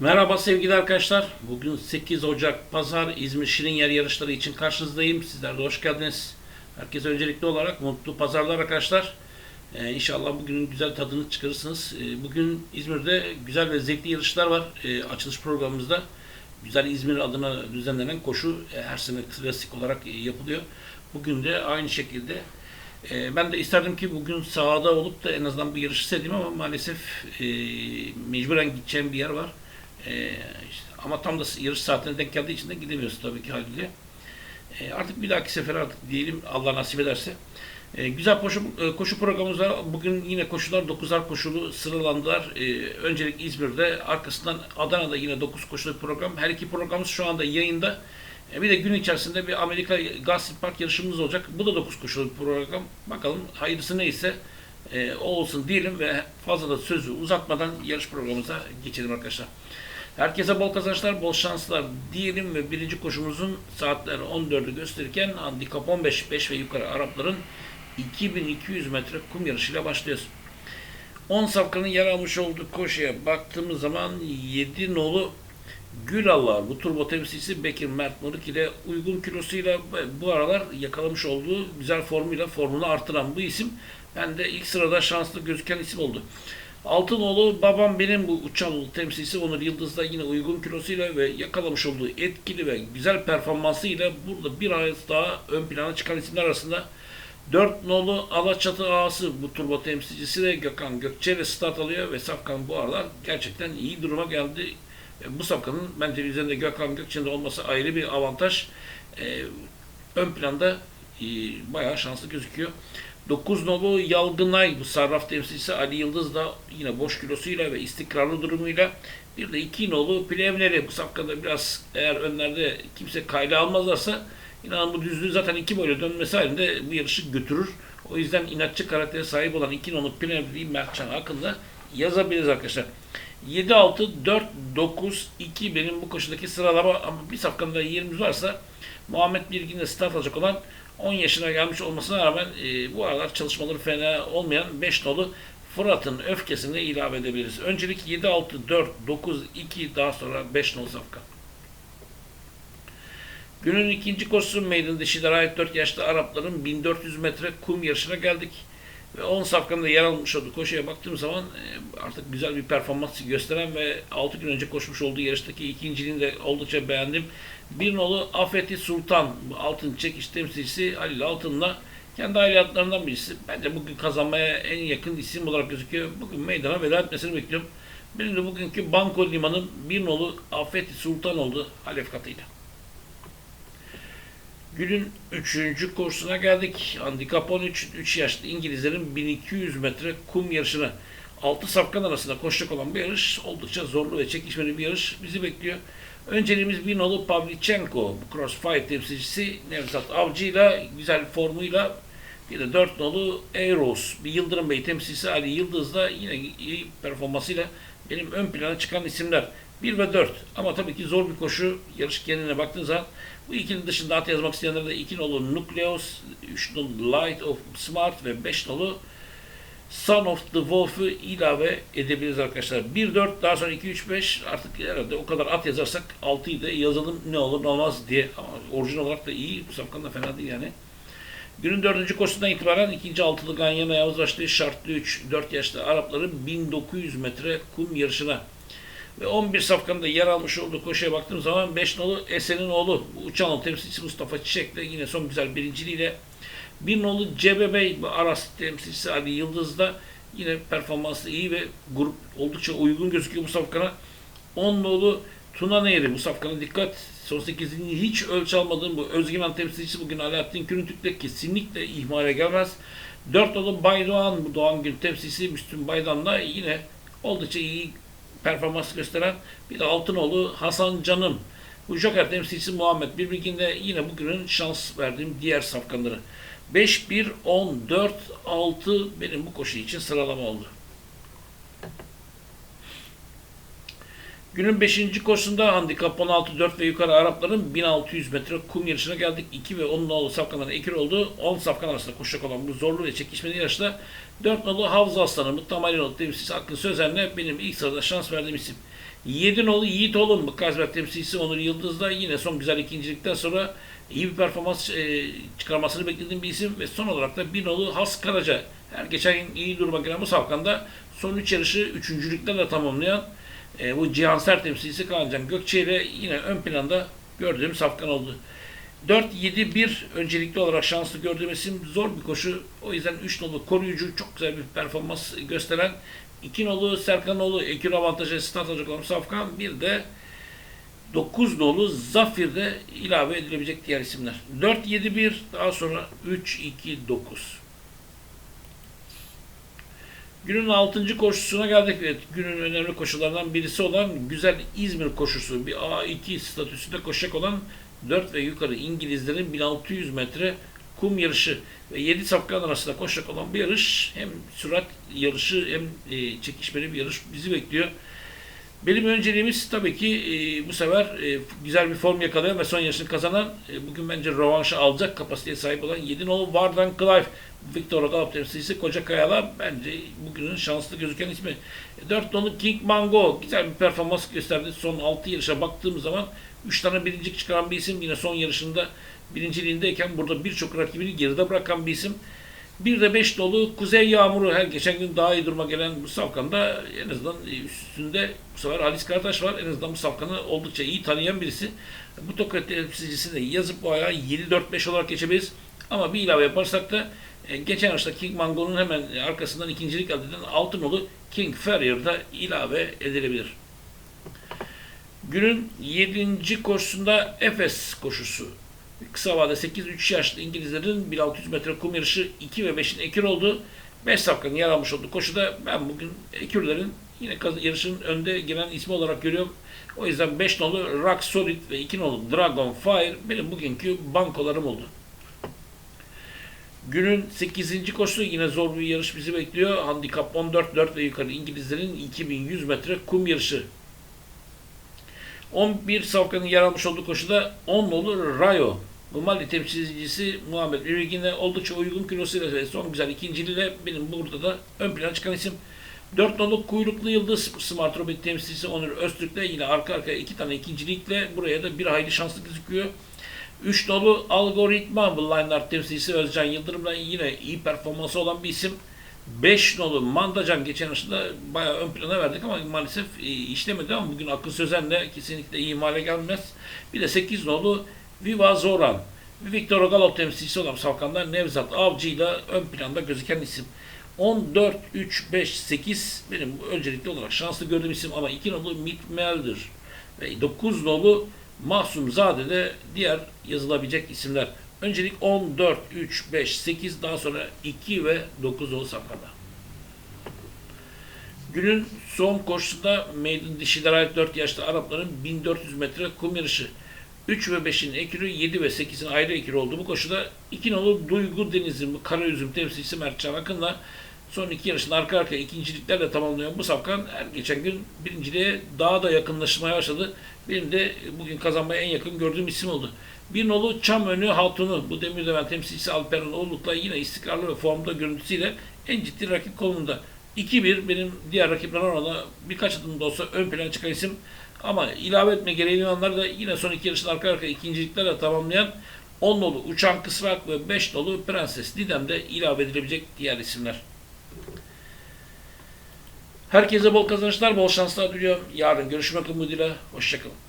Merhaba sevgili arkadaşlar. Bugün 8 Ocak Pazar İzmir Şirin Yer yarışları için karşınızdayım. Sizler de hoş geldiniz. Herkese öncelikli olarak mutlu pazarlar arkadaşlar. Ee, inşallah bugünün güzel tadını çıkarırsınız. Ee, bugün İzmir'de güzel ve zevkli yarışlar var. Ee, açılış programımızda Güzel İzmir adına düzenlenen koşu e, her sene klasik olarak e, yapılıyor. Bugün de aynı şekilde e, ben de isterdim ki bugün sahada olup da en azından bir yarış istediğim ama maalesef e, mecburen gideceğim bir yer var. E, işte, ama tam da yarış saatine denk geldiği için de gidemiyoruz tabii ki haliyle. E, artık bir dahaki sefer artık diyelim Allah nasip ederse. E, güzel koşu, e, koşu programımız var. Bugün yine koşular 9'ar koşulu sıralandılar. E, öncelik İzmir'de, arkasından Adana'da yine 9 koşulu program. Her iki programımız şu anda yayında. E, bir de gün içerisinde bir Amerika Gazete Park yarışımız olacak. Bu da 9 koşulu program. Bakalım hayırlısı neyse e, o olsun diyelim ve fazla da sözü uzatmadan yarış programımıza geçelim arkadaşlar. Herkese bol kazançlar, bol şanslar diyelim ve birinci koşumuzun saatleri 14'ü gösterirken handikap 15, 5 ve yukarı Arapların 2200 metre kum yarışıyla başlıyoruz. 10 safkanın yer almış olduğu koşuya baktığımız zaman 7 nolu Gül Allah bu turbo temsilcisi Bekir Mert Mırık ile uygun kilosuyla bu aralar yakalamış olduğu güzel formuyla formunu artıran bu isim ben de ilk sırada şanslı gözüken isim oldu. Altınoğlu babam benim bu uçan temsilcisi Onur Yıldız'da yine uygun kilosuyla ve yakalamış olduğu etkili ve güzel performansıyla burada bir ay daha ön plana çıkan isimler arasında 4 nolu Alaçatı ağası bu turbo temsilcisi de Gökhan Gökçe ile start alıyor ve Safkan bu aralar gerçekten iyi duruma geldi. Bu Safkan'ın bence üzerinde Gökhan Gökçe'nin olması ayrı bir avantaj. E, ön planda e, bayağı şanslı gözüküyor. 9 nolu Yalgınay bu sarraf temsilcisi Ali Yıldız da yine boş kilosuyla ve istikrarlı durumuyla bir de 2 nolu Plevneri bu safkada biraz eğer önlerde kimse kayda almazlarsa İnanın bu düzlüğü zaten iki boyla dönmesi halinde bu yarışı götürür. O yüzden inatçı karaktere sahip olan iki nolu Plevneri Mertcan hakkında yazabiliriz arkadaşlar. 7, 6, 4, 9, 2 benim bu koşudaki sıralama ama bir safkamda yerimiz varsa Muhammed Bilgin'de start alacak olan 10 yaşına gelmiş olmasına rağmen e, bu aralar çalışmaları fena olmayan 5 nolu Fırat'ın öfkesini ilave edebiliriz. Öncelik 7, 6, 4, 9, 2 daha sonra 5 nolu safka. Günün ikinci koşusu meydan dişilere ait 4 yaşlı Arapların 1400 metre kum yarışına geldik. Ve 10 safkanında yer almış olduğu koşuya baktığım zaman e, artık güzel bir performans gösteren ve 6 gün önce koşmuş olduğu yarıştaki ikinciliğini de oldukça beğendim. Bir nolu Afeti Sultan, altın çekiş temsilcisi Halil Altın'la kendi ailelerinden birisi. Bence bugün kazanmaya en yakın isim olarak gözüküyor. Bugün meydana veda etmesini bekliyorum. Benim de bugünkü Banko Liman'ın bir nolu Afeti Sultan oldu Halef katıyla. Günün 3. kursuna geldik. Handikap 13, 3 yaşlı İngilizlerin 1200 metre kum yarışına 6 safkan arasında koşacak olan bu yarış oldukça zorlu ve çekişmeli bir yarış bizi bekliyor. Önceliğimiz bir nolu Pavlichenko, crossfire temsilcisi Nevzat Avcı ile güzel formuyla bir de 4 nolu Eros, bir Yıldırım Bey temsilcisi Ali Yıldız da yine iyi performansıyla benim ön plana çıkan isimler. 1 ve 4 ama tabii ki zor bir koşu yarış geneline baktığın zaman bu ikinin dışında at yazmak isteyenler de 2 nolu Nucleus, 3 nolu Light of Smart ve 5 nolu Son of the Wolf'u ilave edebiliriz arkadaşlar. 1-4 daha sonra 2-3-5 artık herhalde o kadar at yazarsak 6'yı da yazalım ne olur ne olmaz diye. Ama orijinal olarak da iyi. Bu safkan da fena değil yani. Günün dördüncü koşusundan itibaren ikinci altılı Ganyan Yavuz başlığı şartlı 3 4 yaşlı Arapların 1900 metre kum yarışına ve 11 safkanında yer almış olduğu koşuya baktığım zaman 5 nolu Esen'in oğlu Uçanoğlu temsilcisi Mustafa Çiçek de yine son güzel birinciliğiyle bir nolu Cebe bu Aras temsilcisi Ali Yıldız da yine performansı iyi ve grup oldukça uygun gözüküyor bu safkana. 10 nolu Tuna Nehri bu safkana dikkat. Son 8'ini hiç ölçü almadığım bu Özgüven temsilcisi bugün Alaaddin Kürüntük'te kesinlikle ihmale gelmez. 4 nolu Baydoğan bu Doğan Gün temsilcisi Müslüm Baydan'la yine oldukça iyi performans gösteren bir de Altınoğlu Hasan Canım. Bu Joker temsilcisi Muhammed Birbirinde yine bugünün şans verdiğim diğer safkanları. 5, 1, 10, 4, 6 benim bu koşu için sıralama oldu. Günün 5. koşusunda handikap 16 4 ve yukarı Arapların 1600 metre kum yarışına geldik. 2 ve 10 nolu safkanların ekir oldu. 10 safkan arasında koşacak olan bu zorlu ve çekişmeli yarışta 4 nolu Havza Aslanı Muttamali nolu temsilcisi Hakkı Sözen'le benim ilk sırada şans verdiğim isim. 7 nolu Yiğit Oğlum Kazberk temsilcisi Onur Yıldız'da yine son güzel ikincilikten sonra iyi bir performans e, çıkarmasını beklediğim bir isim ve son olarak da 1 nolu Has Karaca her geçen gün iyi duruma gelen bu safkanda son 3 yarışı üçüncülüklerle tamamlayan e, bu Cihansar temsilcisi Kaancan Gökçe ile yine ön planda gördüğüm safkan oldu. 4-7-1 öncelikli olarak şanslı gördüğüm isim zor bir koşu. O yüzden 3 nolu koruyucu çok güzel bir performans gösteren 2 nolu Serkanoğlu ekür avantajı start alacak olan Safkan bir de 9 nolu Zafir'de ilave edilebilecek diğer isimler. 4-7-1 daha sonra 3-2-9. Günün 6. koşusuna geldik. Evet, günün önemli koşularından birisi olan güzel İzmir koşusu. Bir A2 statüsünde koşacak olan 4 ve yukarı İngilizlerin 1600 metre kum yarışı ve 7 safkan arasında koşacak olan bir yarış. Hem sürat yarışı hem e, çekişmeli bir yarış bizi bekliyor. Benim önceliğimiz tabii ki e, bu sefer e, güzel bir form yakalayan ve son yarışını kazanan e, bugün bence rövanşı alacak kapasiteye sahip olan 7 nolu Vardan Clive Victor Gallup temsilcisi Koca Kayala bence bugünün şanslı gözüken ismi. 4 nolu King Mango güzel bir performans gösterdi. Son 6 yarışa baktığımız zaman 3 tane birincilik çıkaran bir isim. Yine son yarışında birinciliğindeyken burada birçok rakibini geride bırakan bir isim. Bir de 5 dolu Kuzey Yağmuru her geçen gün daha iyi duruma gelen bu safkanda en azından üstünde bu sefer Halis Karataş var. En azından bu safkanı oldukça iyi tanıyan birisi. Bu tokat temsilcisini de yazıp bu ayağı 7-4-5 olarak geçebiliriz. Ama bir ilave yaparsak da e, geçen yaşta King Mango'nun hemen arkasından ikincilik elde eden altın nolu King Farrier'da ilave edilebilir. Günün 7. koşusunda Efes koşusu. Kısa vade 8-3 yaşlı İngilizlerin 1600 metre kum yarışı 2 ve 5'in ekür oldu. 5 safkanın yer almış olduğu koşuda ben bugün ekürlerin yine yarışın önde gelen ismi olarak görüyorum. O yüzden 5 nolu Rock Solid ve 2 nolu Dragon Fire benim bugünkü bankolarım oldu. Günün 8. koşusu yine zor bir yarış bizi bekliyor. Handikap 14-4 ve yukarı İngilizlerin 2100 metre kum yarışı. 11 safkanın yer almış olduğu koşuda 10 nolu Rayo. Bu Mali temsilcisi Muhammed Ürigine oldukça uygun kilosuyla ve son güzel ikinciliğiyle benim burada da ön plana çıkan isim. 4 nolu kuyruklu yıldız Smart Robot temsilcisi Onur Öztürk'le yine arka arkaya iki tane ikincilikle buraya da bir hayli şanslı gözüküyor. 3 nolu algoritma bu line temsilcisi Özcan Yıldırım'la yine iyi performansı olan bir isim. 5 nolu Mandacan geçen yaşında bayağı ön plana verdik ama maalesef e, işlemedi ama bugün akıl sözenle kesinlikle iyi hale gelmez. Bir de 8 nolu Viva Zoran. Victor Galop temsilcisi olan Savkanlar Nevzat Avcı ile ön planda gözüken isim. 14, 3, 5, 8 benim öncelikli olarak şanslı gördüğüm isim ama 2 nolu Mitmel'dir. Ve 9 nolu Mahsum Zade de diğer yazılabilecek isimler. Öncelik 10, 4, 3, 5, 8 daha sonra 2 ve 9 nolu safkada. Günün son koşusunda Maiden dişiler ait 4 yaşlı Arapların 1400 metre kum yarışı. 3 ve 5'in ekürü, 7 ve 8'in ayrı ekürü olduğu bu koşuda 2 nolu Duygu Deniz'in Karayüzüm temsilcisi Mert Can Akın'la son iki yarışın arka arkaya ikinciliklerle tamamlayan bu safkan her geçen gün birinciliğe daha da yakınlaşmaya başladı. Benim de bugün kazanmaya en yakın gördüğüm isim oldu. Bir nolu Çam Önü Hatunu bu Demirdeven temsilcisi Alperen Oğluk'la yine istikrarlı ve formda görüntüsüyle en ciddi rakip konumunda. 2-1 benim diğer rakipler oranla birkaç adım da olsa ön plana çıkan isim. Ama ilave etme gereği olanlar da yine son iki yarışın arka arkaya ikinciliklerle tamamlayan 10 nolu Uçan Kısrak ve 5 nolu Prenses Didem'de ilave edilebilecek diğer isimler. Herkese bol kazançlar, bol şanslar diliyorum. Yarın görüşmek umuduyla. Hoşçakalın.